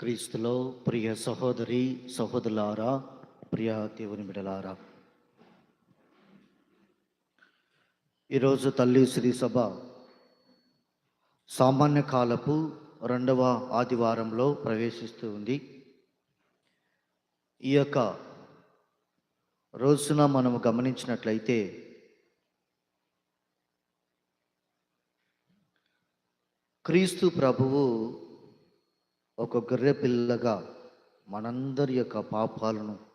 క్రీస్తులో ప్రియ సహోదరి సహోదరులారా ప్రియ దేవుని బిడలారా ఈరోజు తల్లి శ్రీ సభ సామాన్య కాలపు రెండవ ఆదివారంలో ప్రవేశిస్తూ ఉంది. ఈ యొక్క రోజున మనము గమనించినట్లయితే క్రీస్తు ప్రభువు ఒక గొర్రె పిల్లగా మనందరి యొక్క పాపాలను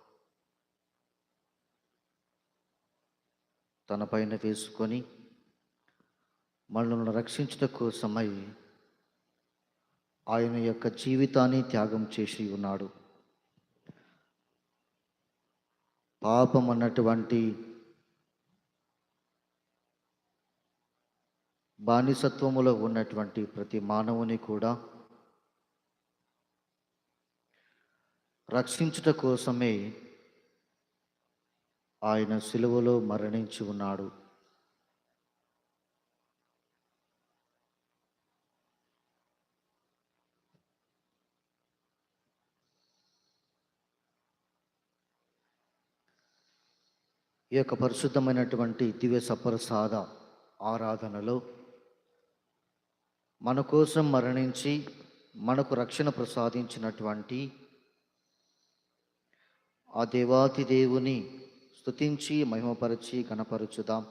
తన పైన వేసుకొని మనల్ని రక్షించట కోసమై ఆయన యొక్క జీవితాన్ని త్యాగం చేసి ఉన్నాడు. పాపం అన్నటువంటి బానిసత్వములో ఉన్నటువంటి ప్రతి మానవుని కూడా రక్షించుట కోసమే ఆయన సిలువలో మరణించి ఉన్నాడు. ఈ యొక్క పరిశుద్ధమైనటువంటి దివ్య సప్రసాద ఆరాధనలో మన కోసం మరణించి మనకు రక్షణ ప్రసాదించినటువంటి ఆ దేవాతి దేవుని స్తుతించి మహిమపరచి గణపరచుదాం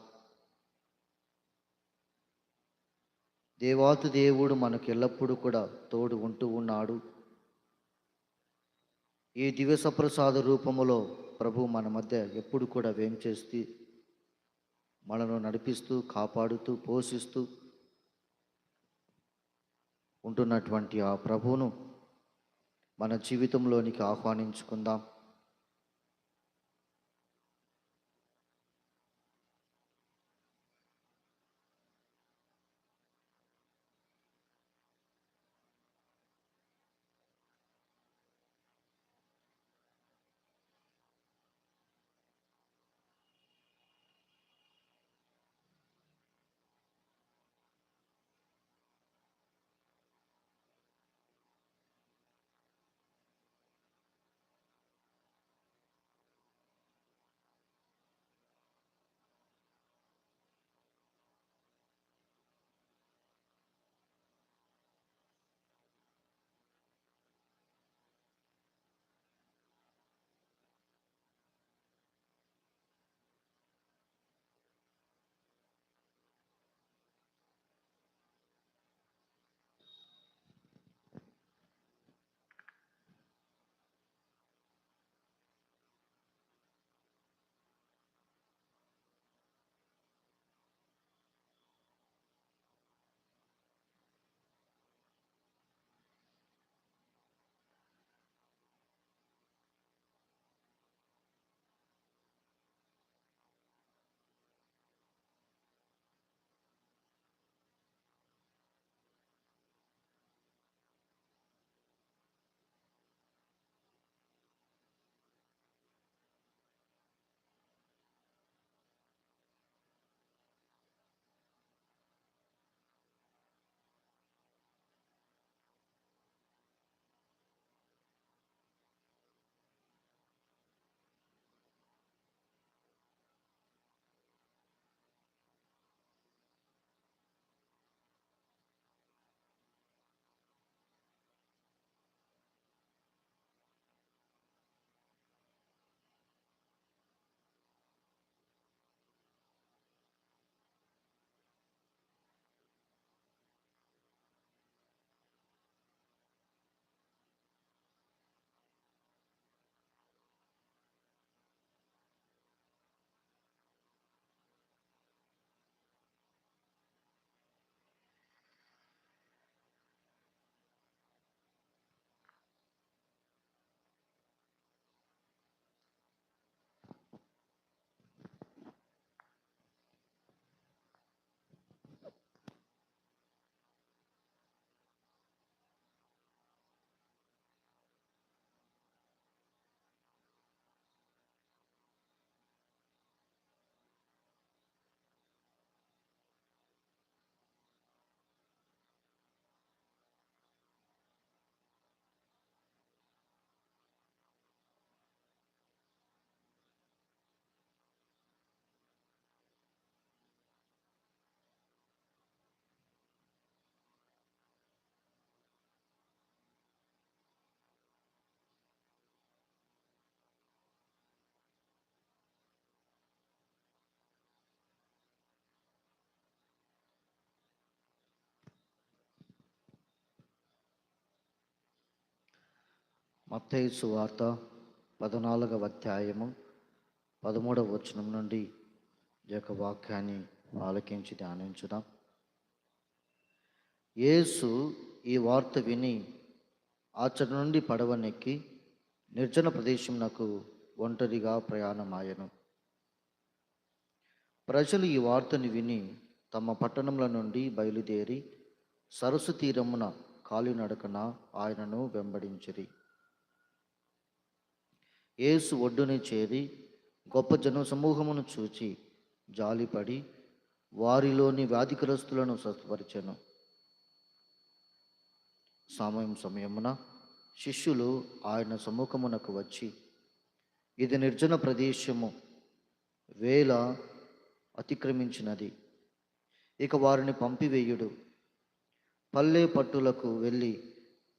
దేవాతి దేవుడు మనకు ఎల్లప్పుడూ కూడా తోడు ఉంటూ ఉన్నాడు. ఈ దివ్య సప్రసాద రూపములో ప్రభు మన మధ్య ఎప్పుడు కూడా వేం చేస్తూ మనను నడిపిస్తూ కాపాడుతూ పోషిస్తూ ఉంటున్నటువంటి ఆ ప్రభువును మన జీవితంలోనికి ఆహ్వానించుకుందాం. మత్తయి వార్త పద్నాలుగవ అధ్యాయము పదమూడవ వచనం నుండి ఈ యొక్క వాక్యాన్ని ఆలకించి ధ్యానించుదాం. యేసు ఈ వార్త విని ఆచర నుండి పడవనెక్కి నిర్జన ప్రదేశమునకు ఒంటరిగా ప్రయాణమాయను. ప్రజలు ఈ వార్తను విని తమ పట్టణముల నుండి బయలుదేరి సరస్సు తీరమున కాలినడకన ఆయనను వెంబడించిరి. యేసు ఒడ్డుని చేరి గొప్ప జన సమూహమును చూచి జాలిపడి వారిలోని వ్యాధిగ్రస్తులను స్వస్థపరిచాను. సమయం సమయమున శిష్యులు ఆయన సముఖమునకు వచ్చి ఇది నిర్జన ప్రదేశము వేల అతిక్రమించినది. ఇక వారిని పంపివేయుడు. పల్లె పట్టులకు వెళ్ళి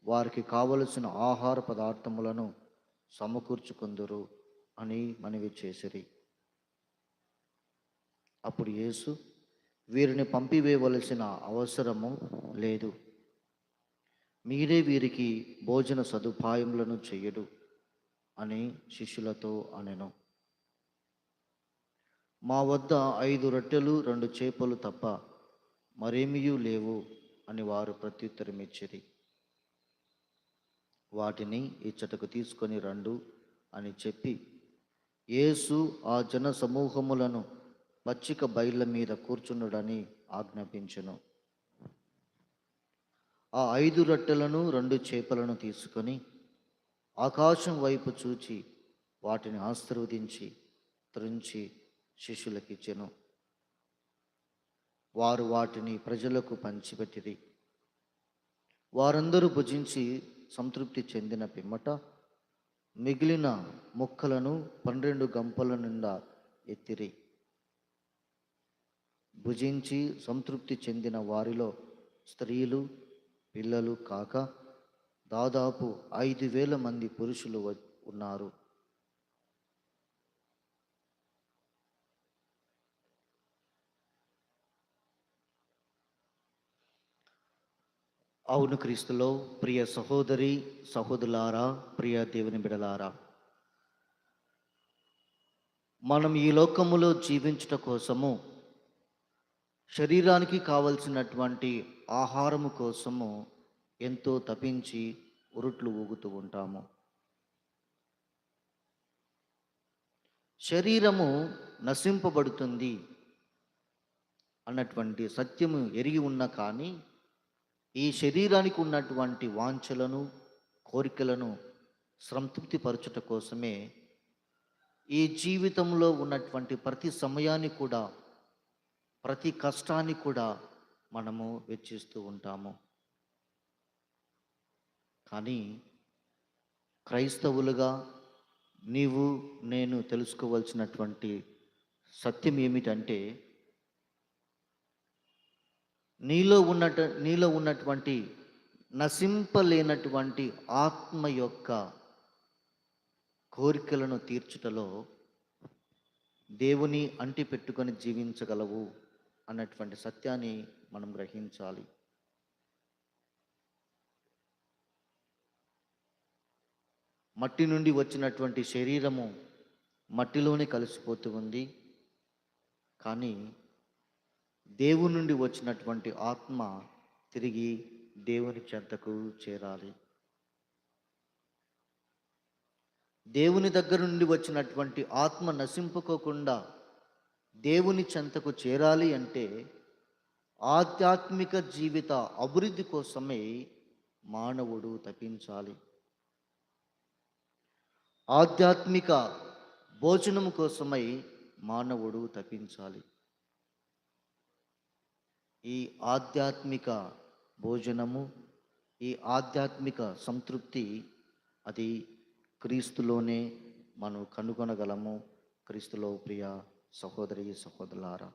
వారికి కావలసిన ఆహార పదార్థములను సమకూర్చుకుందురు అని మనవి చేసిరి. అప్పుడు యేసు వీరిని పంపివేయవలసిన అవసరము లేదు. మీరే వీరికి భోజన సదుపాయములను చెయ్యడు అని శిష్యులతో అనెను. మా వద్ద ఐదు రొట్టెలు రెండు చేపలు తప్ప మరేమీ లేవు అని వారు ప్రత్యుత్తరం ఇచ్చిరి వాటిని ఇచ్చటకు తీసుకొని రండు అని చెప్పి యేసు ఆ జన సమూహములను పచ్చిక బయళ్ళ మీద కూర్చున్నాడని ఆజ్ఞాపించెను. ఆ ఐదు రొట్టెలను రెండు చేపలను తీసుకొని ఆకాశం వైపు చూచి వాటిని ఆశీర్వదించి త్రుంచి శిష్యులకిచ్చెను. వారు వాటిని ప్రజలకు పంచిపెట్టిరి. వారందరూ భుజించి సంతృప్తి చెందిన పిమ్మట మిగిలిన మొక్కలను పన్నెండు గంపల నిండా ఎత్తిరి. భుజించి సంతృప్తి చెందిన వారిలో స్త్రీలు పిల్లలు కాక దాదాపు ఐదు వేల మంది పురుషులు వ- ఉన్నారు. అవును క్రీస్తులో ప్రియ సహోదరి సహోదరులారా ప్రియ దేవుని బిడలారా. మనం ఈ లోకములో జీవించుట కోసము శరీరానికి కావలసినటువంటి ఆహారము కోసము ఎంతో తపించి ఉరుట్లు ఊగుతూ ఉంటాము. శరీరము నశింపబడుతుంది అన్నటువంటి సత్యము ఎరిగి ఉన్న కానీ ఈ శరీరానికి ఉన్నటువంటి వాంఛలను కోరికలను సంతృప్తిపరచుట కోసమే ఈ జీవితంలో ఉన్నటువంటి ప్రతి సమయాన్ని కూడా ప్రతి కష్టాన్ని కూడా మనము వెచ్చిస్తూ ఉంటాము. కానీ క్రైస్తవులుగా నీవు నేను తెలుసుకోవాల్సినటువంటి సత్యం ఏమిటంటే నీలో ఉన్నట నీలో ఉన్నటువంటి నశింపలేనటువంటి ఆత్మ యొక్క కోరికలను తీర్చుటలో దేవుని అంటి పెట్టుకొని జీవించగలవు అన్నటువంటి సత్యాన్ని మనం గ్రహించాలి. మట్టి నుండి వచ్చినటువంటి శరీరము మట్టిలోనే కలిసిపోతూ ఉంది. కానీ దేవుని నుండి వచ్చినటువంటి ఆత్మ తిరిగి దేవుని చెంతకు చేరాలి. దేవుని దగ్గర నుండి వచ్చినటువంటి ఆత్మ నశింపుకోకుండా దేవుని చెంతకు చేరాలి అంటే ఆధ్యాత్మిక జీవిత అభివృద్ధి కోసమే మానవుడు తప్పించాలి. ఆధ్యాత్మిక భోజనం కోసమై మానవుడు తప్పించాలి. ఈ ఆధ్యాత్మిక భోజనము ఈ ఆధ్యాత్మిక సంతృప్తి అది క్రీస్తులోనే మనం కనుగొనగలము. క్రీస్తులో ప్రియ సహోదరి సహోదరులారా.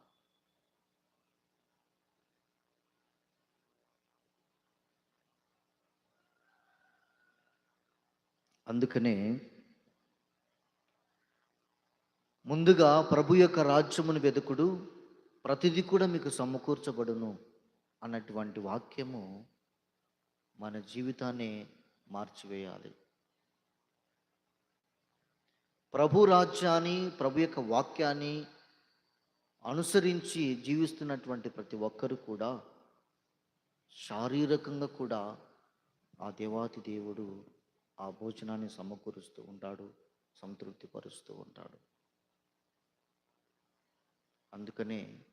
అందుకనే ముందుగా ప్రభు యొక్క రాజ్యమును వెతుకుడు ప్రతిదీ కూడా మీకు సమకూర్చబడును అన్నటువంటి వాక్యము మన జీవితాన్ని మార్చివేయాలి. ప్రభు రాజ్యాన్ని ప్రభు యొక్క వాక్యాన్ని అనుసరించి జీవిస్తున్నటువంటి ప్రతి ఒక్కరు కూడా శారీరకంగా కూడా ఆ దేవాతి దేవుడు ఆ భోజనాన్ని సమకూరుస్తూ ఉంటాడు సంతృప్తిపరుస్తూ ఉంటాడు. అందుకనే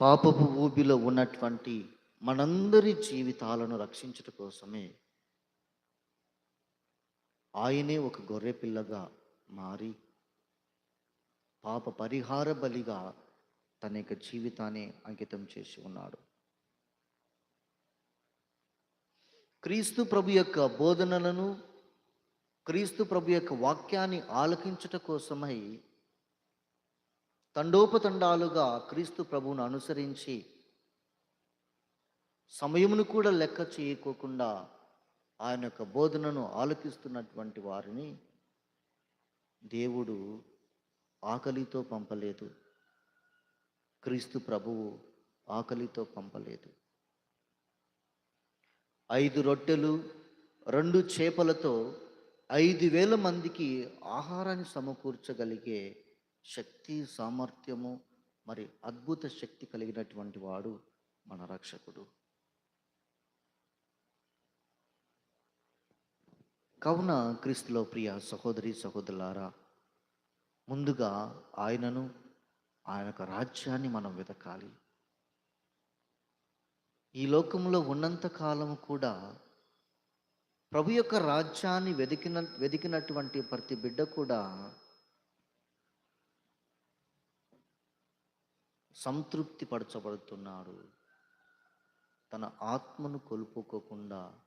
పాపపు ఊబిలో ఉన్నటువంటి మనందరి జీవితాలను రక్షించుట కోసమే ఆయనే ఒక గొర్రె పిల్లగా మారి పాప పరిహార బలిగా తన యొక్క జీవితాన్ని అంకితం చేసి ఉన్నాడు. క్రీస్తు ప్రభు యొక్క బోధనలను క్రీస్తు ప్రభు యొక్క వాక్యాన్ని ఆలకించుట కోసమై తండోపతండాలుగా క్రీస్తు ప్రభువును అనుసరించి సమయమును కూడా లెక్క చేయకోకుండా ఆయన యొక్క బోధనను ఆలకిస్తున్నటువంటి వారిని దేవుడు ఆకలితో పంపలేదు. క్రీస్తు ప్రభువు ఆకలితో పంపలేదు. ఐదు రొట్టెలు రెండు చేపలతో ఐదు వేల మందికి ఆహారాన్ని సమకూర్చగలిగే శక్తి సామర్థ్యము మరి అద్భుత శక్తి కలిగినటువంటి వాడు మన రక్షకుడు. కావున క్రీస్తులో ప్రియ సహోదరి సహోదరులారా ముందుగా ఆయనను ఆయన యొక్క రాజ్యాన్ని మనం వెతకాలి. ఈ లోకంలో ఉన్నంత కాలము కూడా ప్రభు యొక్క రాజ్యాన్ని వెతికిన వెతికినటువంటి ప్రతి బిడ్డ కూడా సంతృప్తి పరచబడుతున్నాడు. తన ఆత్మను కోల్పోకోకుండా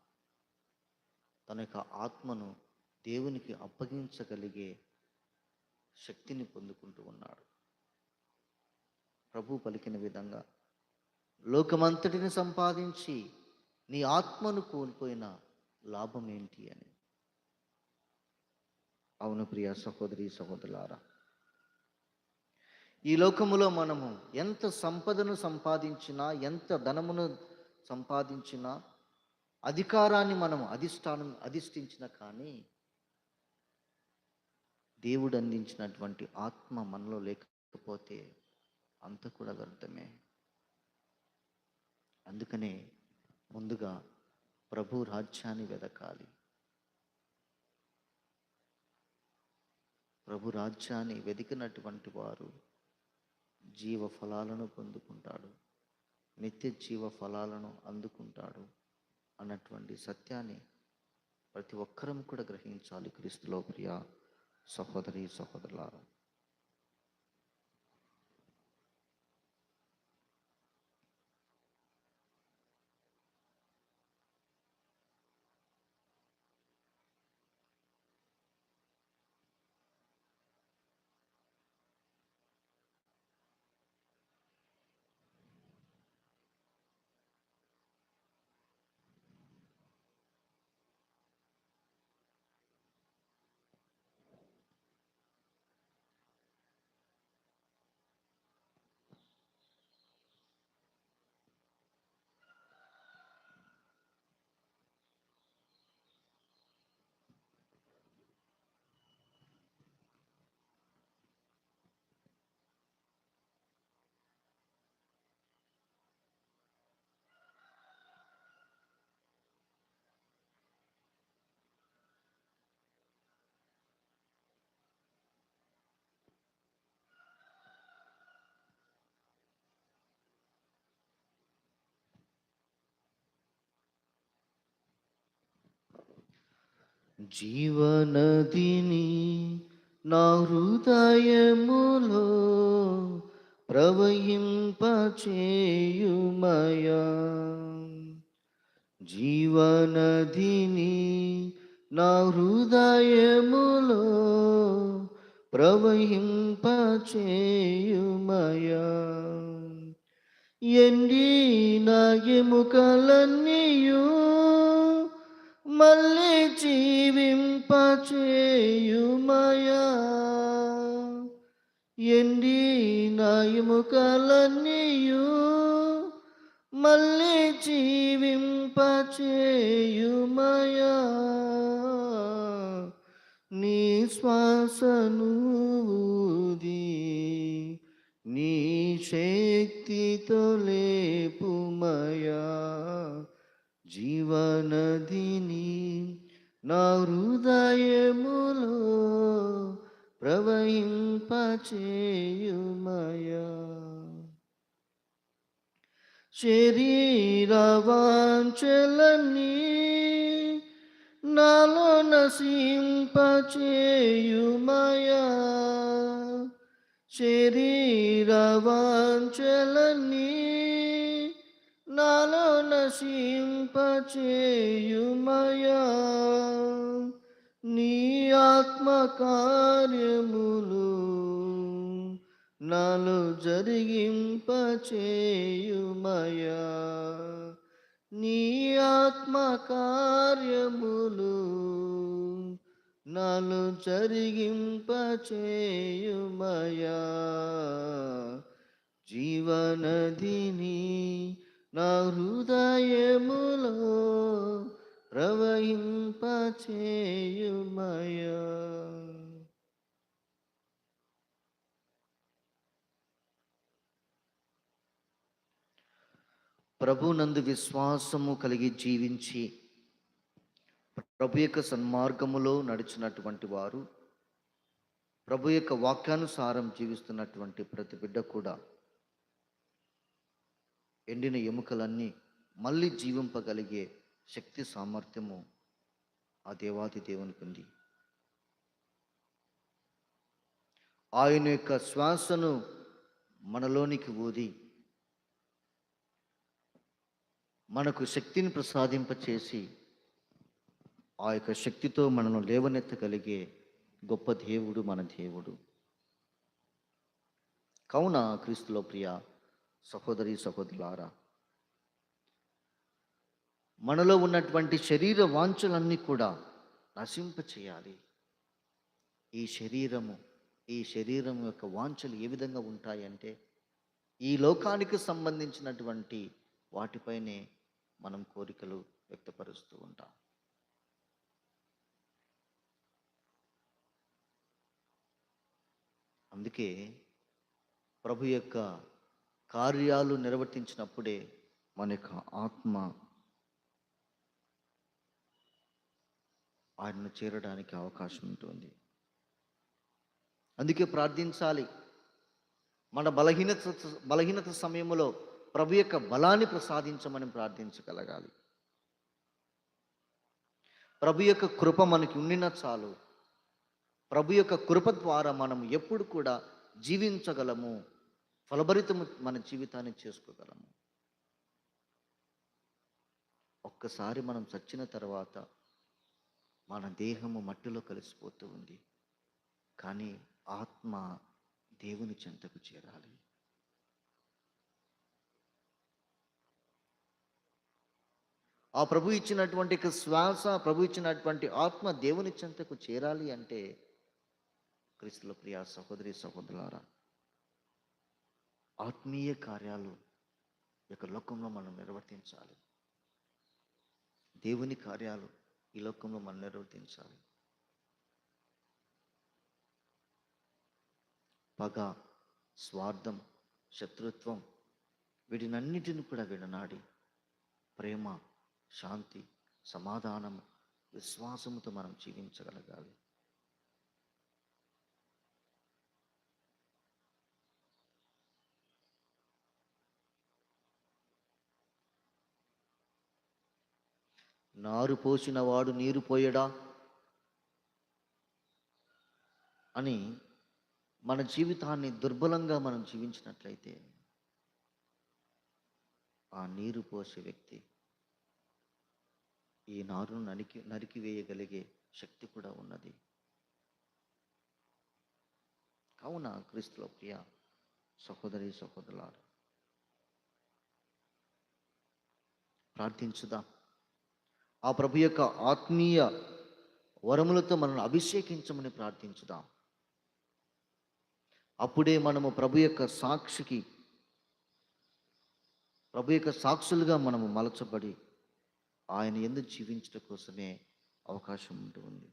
తన యొక్క ఆత్మను దేవునికి అప్పగించగలిగే శక్తిని పొందుకుంటూ ఉన్నాడు. ప్రభు పలికిన విధంగా లోకమంతటిని సంపాదించి నీ ఆత్మను కోల్పోయిన లాభం ఏంటి అని? అవును ప్రియ సహోదరి సహోదరులారా ఈ లోకములో మనము ఎంత సంపదను సంపాదించినా ఎంత ధనమును సంపాదించినా అధికారాన్ని మనం అధిష్టానం అధిష్ఠించిన కానీ దేవుడు అందించినటువంటి ఆత్మ మనలో లేకపోతే అంత కూడా వ్యర్థమే. అందుకనే ముందుగా ప్రభు రాజ్యాన్ని వెదకాలి. ప్రభు రాజ్యాన్ని వెతికినటువంటి వారు జీవ ఫలాలను పొందుకుంటాడు. నిత్య జీవ ఫలాలను అందుకుంటాడు అన్నటువంటి సత్యాన్ని ప్రతి ఒక్కరం కూడా గ్రహించాలి. క్రీస్తులో ప్రియ సహోదరి సహోదరులారా. జీవనదిని నా హృదయములో ప్రవహింపచేయుమయా. జీవనదిని నా హృదయములో ప్రవహింపచేయుమయా. ఎండి నా ఎముకలన్నీయూ మళ్ళీ జీవింపచేయుమయా. ఎండి నా మళ్ళీ జీవింపచేయుమయా. నీ శ్వాసను ఊది నీ శక్తితో లేపుమయా. జీవనదిని నా హృదయములో ప్రవహింపచేయుమయా. శరీరవాంచలన్నీ నాలో నసింపచేయుమయా శరీరవాంచలన్నీ నాలో నశింపచేయుమయా. నీ ఆత్మకార్యములు నాలో జరిగింపచేయుమయా. నీ ఆత్మకార్యములు నాలో జరిగింపచేయుమయా. జీవనదిని నా హృదయములో ప్రవహింపచేయుమయా. ప్రభునందు విశ్వాసము కలిగి జీవించి ప్రభు యొక్క సన్మార్గములో నడిచినటువంటి వారు ప్రభు యొక్క వాక్యానుసారం జీవిస్తున్నటువంటి ప్రతి బిడ్డ కూడా ఎండిన ఎముకలన్నీ మళ్ళీ జీవింపగలిగే శక్తి సామర్థ్యము ఆ దేవాది దేవునికి ఉంది ఆయన యొక్క శ్వాసను మనలోనికి ఊది మనకు శక్తిని ప్రసాదింపచేసి ఆ యొక్క శక్తితో మనను లేవనెత్తగలిగే గొప్ప దేవుడు మన దేవుడు. కావున క్రీస్తులో ప్రియ సహోదరి సహోదరులారా మనలో ఉన్నటువంటి శరీర వాంఛలన్నీ కూడా నశింప చేయాలి. ఈ శరీరము ఈ శరీరం యొక్క వాంఛలు ఏ విధంగా ఉంటాయంటే ఈ లోకానికి సంబంధించినటువంటి వాటిపైనే మనం కోరికలు వ్యక్తపరుస్తూ ఉంటాం. అందుకే ప్రభు యొక్క కార్యాలు నిర్వర్తించినప్పుడే మన యొక్క ఆత్మ ఆయనను చేరడానికి అవకాశం ఉంటుంది. అందుకే ప్రార్థించాలి. మన బలహీనత బలహీనత సమయంలో ప్రభు యొక్క బలాన్ని ప్రసాదించమని ప్రార్థించగలగాలి. ప్రభు యొక్క కృప మనకి ఉండిన చాలు. ప్రభు యొక్క కృప ద్వారా మనం ఎప్పుడు కూడా జీవించగలము. ఫలభరితము మన జీవితాన్ని చేసుకోగలము. ఒక్కసారి మనం చచ్చిన తర్వాత మన దేహము మట్టిలో కలిసిపోతూ ఉంది. కానీ ఆత్మ దేవుని చెంతకు చేరాలి. ఆ ప్రభు ఇచ్చినటువంటి శ్వాస ప్రభు ఇచ్చినటువంటి ఆత్మ దేవుని చెంతకు చేరాలి అంటే క్రీస్తుల ప్రియా సహోదరి సహోదరులారా ఆత్మీయ కార్యాలు ఈ యొక్క లోకంలో మనం నిర్వర్తించాలి. దేవుని కార్యాలు ఈ లోకంలో మనం నిర్వర్తించాలి. పగ స్వార్థం శత్రుత్వం వీటినన్నిటిని కూడా విడనాడి ప్రేమ శాంతి సమాధానము విశ్వాసముతో మనం జీవించగలగాలి. నారు పోసిన వాడు నీరు పోయడా? అని మన జీవితాన్ని దుర్బలంగా మనం జీవించినట్లయితే ఆ నీరు పోసే వ్యక్తి ఈ నారును నరికి నరికివేయగలిగే శక్తి కూడా ఉన్నది. కావున క్రీస్తులో ప్రియ సహోదరి సహోదరులారు ప్రార్థించుదాం. ఆ ప్రభు యొక్క ఆత్మీయ వరములతో మనల్ని అభిషేకించమని ప్రార్థించుదాం. అప్పుడే మనము ప్రభు యొక్క సాక్షికి ప్రభు యొక్క సాక్షులుగా మనము మలచబడి ఆయన ఎందు జీవించడం కోసమే అవకాశం ఉంటుంది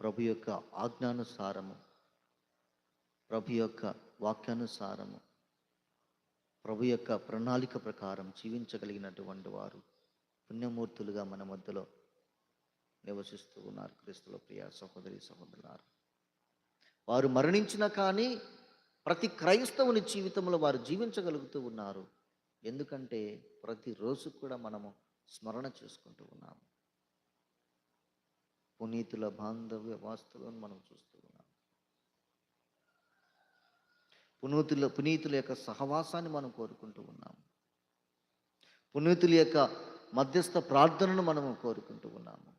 ప్రభు యొక్క ఆజ్ఞానుసారము ప్రభు యొక్క వాక్యానుసారము ప్రభు యొక్క ప్రణాళిక ప్రకారం జీవించగలిగినటువంటి వారు పుణ్యమూర్తులుగా మన మధ్యలో నివసిస్తూ ఉన్నారు. క్రీస్తుల ప్రియ సహోదరి సహోదరులారు వారు మరణించినా కానీ ప్రతి క్రైస్తవుని జీవితంలో వారు జీవించగలుగుతూ ఉన్నారు. ఎందుకంటే ప్రతిరోజు కూడా మనము స్మరణ చేసుకుంటూ ఉన్నాము. పునీతుల బాంధవ్య వాస్తులను మనం చూస్తాం ఉన్నాం పునీతుల పునీతుల యొక్క సహవాసాన్ని మనం కోరుకుంటూ ఉన్నాము పునీతుల యొక్క మధ్యస్థ ప్రార్థనను మనము కోరుకుంటూ ఉన్నాము.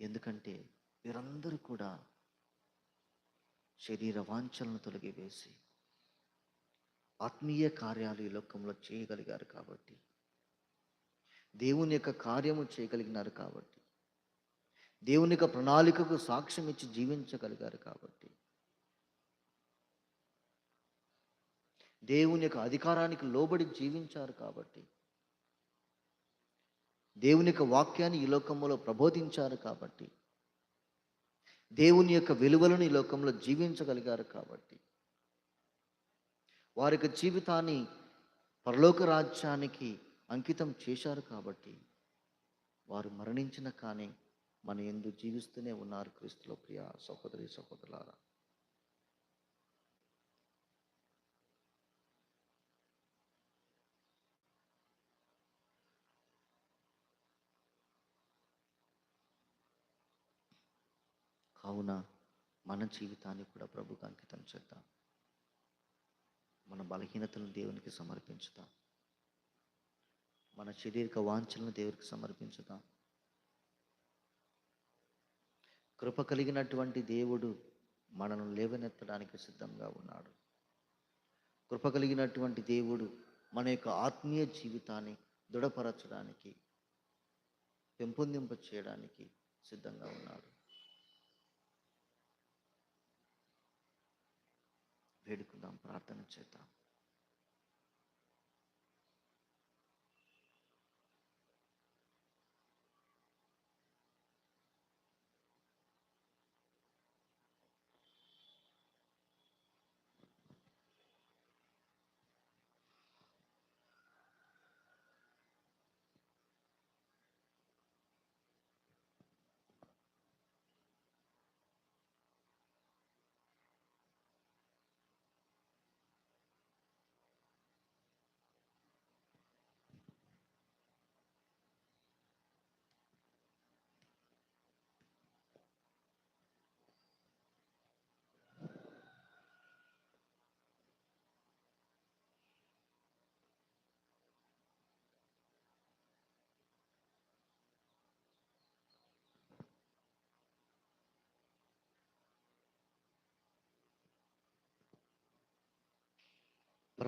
ఎందుకంటే వీరందరూ కూడా శరీర వాంఛలను తొలగివేసి ఆత్మీయ కార్యాలు ఈ లోకంలో చేయగలిగారు కాబట్టి దేవుని యొక్క కార్యము చేయగలిగినారు కాబట్టి దేవుని యొక్క ప్రణాళికకు సాక్ష్యం ఇచ్చి జీవించగలిగారు కాబట్టి దేవుని యొక్క అధికారానికి లోబడి జీవించారు కాబట్టి దేవుని యొక్క వాక్యాన్ని ఈ లోకంలో ప్రబోధించారు కాబట్టి దేవుని యొక్క విలువలను ఈ లోకంలో జీవించగలిగారు కాబట్టి వారి యొక్క జీవితాన్ని పరలోక రాజ్యానికి అంకితం చేశారు కాబట్టి వారు మరణించిన కానీ మన ఎందు జీవిస్తూనే ఉన్నారు క్రీస్తులో ప్రియ సహోదరి సహోదరులారా. కావున మన జీవితాన్ని కూడా ప్రభుకు అంకితం చేద్దాం. మన బలహీనతలను దేవునికి సమర్పించుదాం. మన శరీరక వాంఛలను దేవునికి సమర్పించుదాం. కృప కలిగినటువంటి దేవుడు మనను లేవనెత్తడానికి సిద్ధంగా ఉన్నాడు. కృప కలిగినటువంటి దేవుడు మన యొక్క ఆత్మీయ జీవితాన్ని దృఢపరచడానికి పెంపొందింప చేయడానికి సిద్ధంగా ఉన్నాడు. వేడుకుందాం ప్రార్థన చేద్దాం.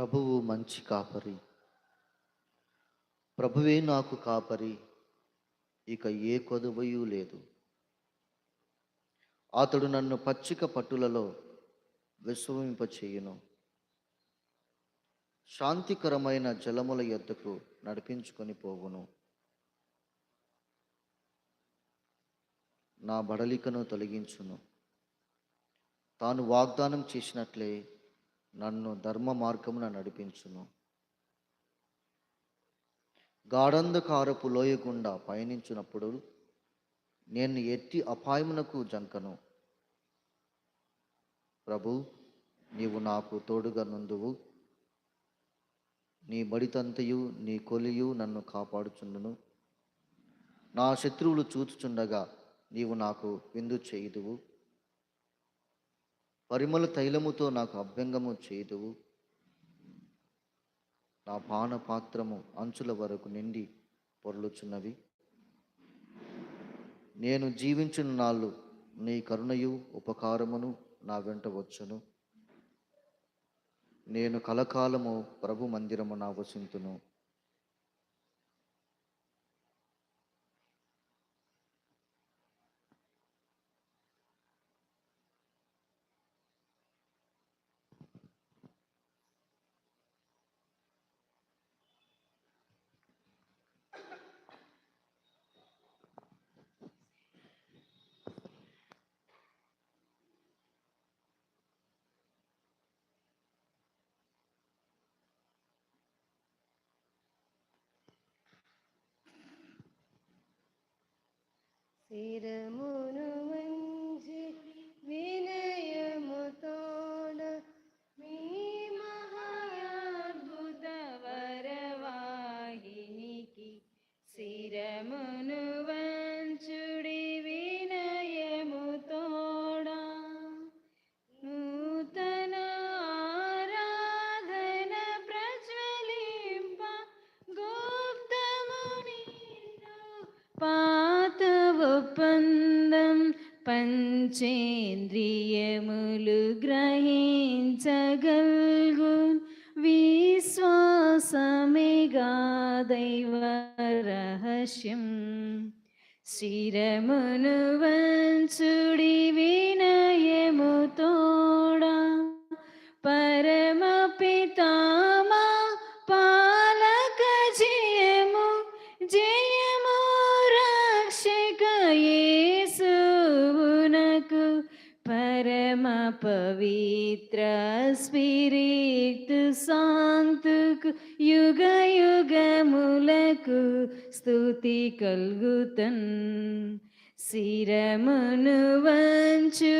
ప్రభువు మంచి కాపరి. ప్రభువే నాకు కాపరి. ఇక ఏ కొదువయు లేదు. అతడు నన్ను పచ్చిక పట్టులలో విశ్వమింపచేయును శాంతికరమైన జలముల యొద్దకు నడిపించుకొని పోవును. నా బడలికను తొలగించును. తాను వాగ్దానం చేసినట్లే నన్ను ధర్మ మార్గమున నడిపించును. గాఢంధకారపు లోయ గుండా పయనించినప్పుడు నేను ఎట్టి అపాయమునకు జంకను. ప్రభు నీవు నాకు తోడుగా నుందువు. నీ బడితంతయు నీ కొలియు నన్ను కాపాడుచుండును. నా శత్రువులు చూచుచుండగా నీవు నాకు విందు చేయుదువు. పరిమళ తైలముతో నాకు అభ్యంగము చేయదువు. నా పాన పాత్రము అంచుల వరకు నిండి పొరలుచున్నవి. నేను జీవించిన నాళ్ళు నీ కరుణయు ఉపకారమును నా వెంట వచ్చును. నేను కలకాలము ప్రభు మందిరము నా వసింతును శిరమును పంచేంద్రియములు గ్రహించగల్గు. విశ్వాసమేగా దైవ రహస్యం. శిరమును కల్గుతన్. శిరమును వంచు